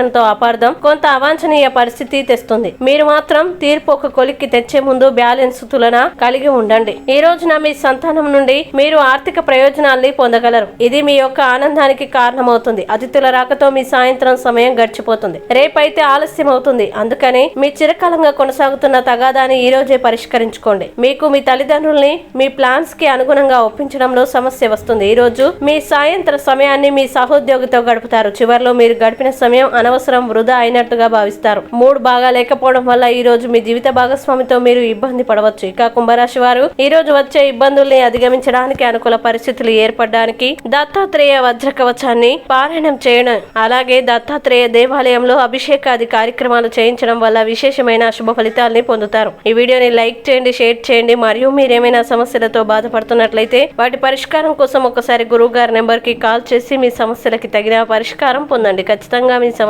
ప్రవర్తనతో అపార్థం. కొంత అవాంఛనీయ పరిస్థితి తెస్తుంది. మీరు మాత్రం తీర్పు ఒక కొలిక్కి తెచ్చే ముందు బ్యాలెన్స్ తులన కలిగి ఉండండి. ఈ రోజున మీ సంతానం నుండి మీరు ఆర్థిక ప్రయోజనాల్ని పొందగలరు. ఇది మీ యొక్క ఆనందానికి కారణమవుతుంది. అతిథుల రాకతో మీ సాయంత్రం సమయం గడిచిపోతుంది. రేపైతే ఆలస్యం అవుతుంది అందుకని మీ చిరకాలంగా కొనసాగుతున్న తగాదాన్ని ఈ రోజే పరిష్కరించుకోండి. మీకు మీ తల్లిదండ్రుల్ని మీ ప్లాన్స్కి అనుగుణంగా ఒప్పించడంలో సమస్య వస్తుంది. ఈ రోజు మీ సాయంత్ర సమయాన్ని మీ సహోద్యోగితో గడుపుతారు. చివరిలో మీరు గడిపిన సమయం అనవసరం వృధా అయినట్టుగా భావిస్తారు. మూడు బాగా లేకపోవడం వల్ల ఈ రోజు మీ జీవిత భాగస్వామితో మీరు ఇబ్బంది పడవచ్చు. ఇక కుంభరాశి వారు ఈ రోజు వచ్చే ఇబ్బందుల్ని అధిగమించడానికి అనుకూల పరిస్థితులు ఏర్పడడానికి దత్తాత్రేయ వజ్ర కవచాన్ని పారాయణం చేయడం అలాగే దత్తాత్రేయ దేవాలయంలో అభిషేకాది కార్యక్రమాలు చేయించడం వల్ల విశేషమైన శుభ ఫలితాల్ని పొందుతారు. ఈ వీడియోని లైక్ చేయండి షేర్ చేయండి. మరియు మీరేమైనా సమస్యలతో బాధపడుతున్నట్లయితే వాటి పరిష్కారం కోసం ఒకసారి గురువు గారి నెంబర్కి కాల్ చేసి మీ సమస్యలకి తగిన పరిష్కారం పొందండి. ఖచ్చితంగా మీ సమస్య